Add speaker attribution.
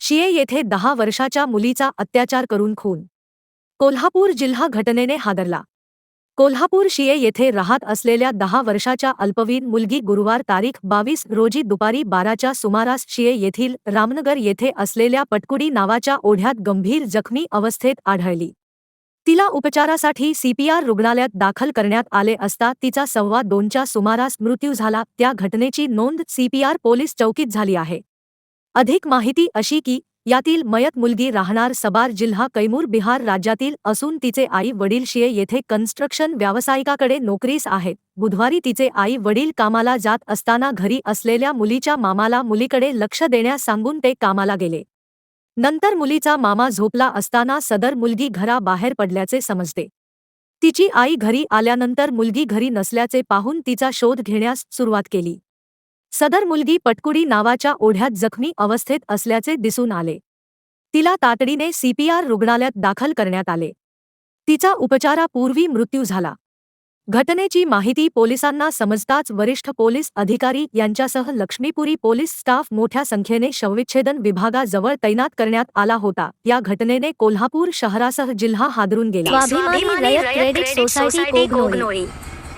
Speaker 1: शिये येथे दहा वर्षाच्या मुलीचा अत्याचार करून खून. कोल्हापूर जिल्हा घटनेने हादरला. कोल्हापूर शिये येथे राहत असलेल्या दहा वर्षाच्या अल्पवीन मुलगी गुरुवार तारीख बावीस रोजी दुपारी बाराच्या सुमारास शिये येथील रामनगर येथे असलेल्या पटकुडी नावाच्या ओढ्यात गंभीर जखमी अवस्थेत आढळली. तिला उपचारासाठी सीपीआर रुग्णालयात दाखल करण्यात आले असता तिचा सव्वा दोनच्या सुमारास मृत्यू झाला. त्या घटनेची नोंद सीपीआर पोलीस चौकीत झाली आहे. अधिक माहिती अशी की यातील मयत मुलगी राहणार सबार जिल्हा कैमूर बिहार राज्यातील असून तिचे आई वडील शिये येथे कन्स्ट्रक्शन व्यावसायिकाकडे नोकरीस आहेत. बुधवारी तिचे आई वडील कामाला जात असताना घरी असलेल्या मुलीच्या मामाला मुलीकडे लक्ष देण्यास सांगून ते कामाला गेले. नंतर मुलीचा मामा झोपला असताना सदर मुलगी घराबाहेर पडल्याचे समजते. तिची आई घरी आल्यानंतर मुलगी घरी नसल्याचे पाहून तिचा शोध घेण्यास सुरुवात केली. सदर मुलगी पटकुडी नावाच्या ओढ्यात जखमी अवस्थेत असल्याचे दिसून आले. तिला तातडीने सीपीआर रुग्णालयात दाखल करण्यात आले. तिचा उपचारापूर्वी मृत्यू झाला. घटनेची माहिती पोलिसांना समजताच वरिष्ठ पोलीस अधिकारी यांच्यासह लक्ष्मीपुरी पोलीस स्टाफ मोठ्या संख्येने शवविच्छेदन विभागाजवळ तैनात करण्यात आला होता. या घटनेने कोल्हापूर शहरासह जिल्हा हादरून गेला.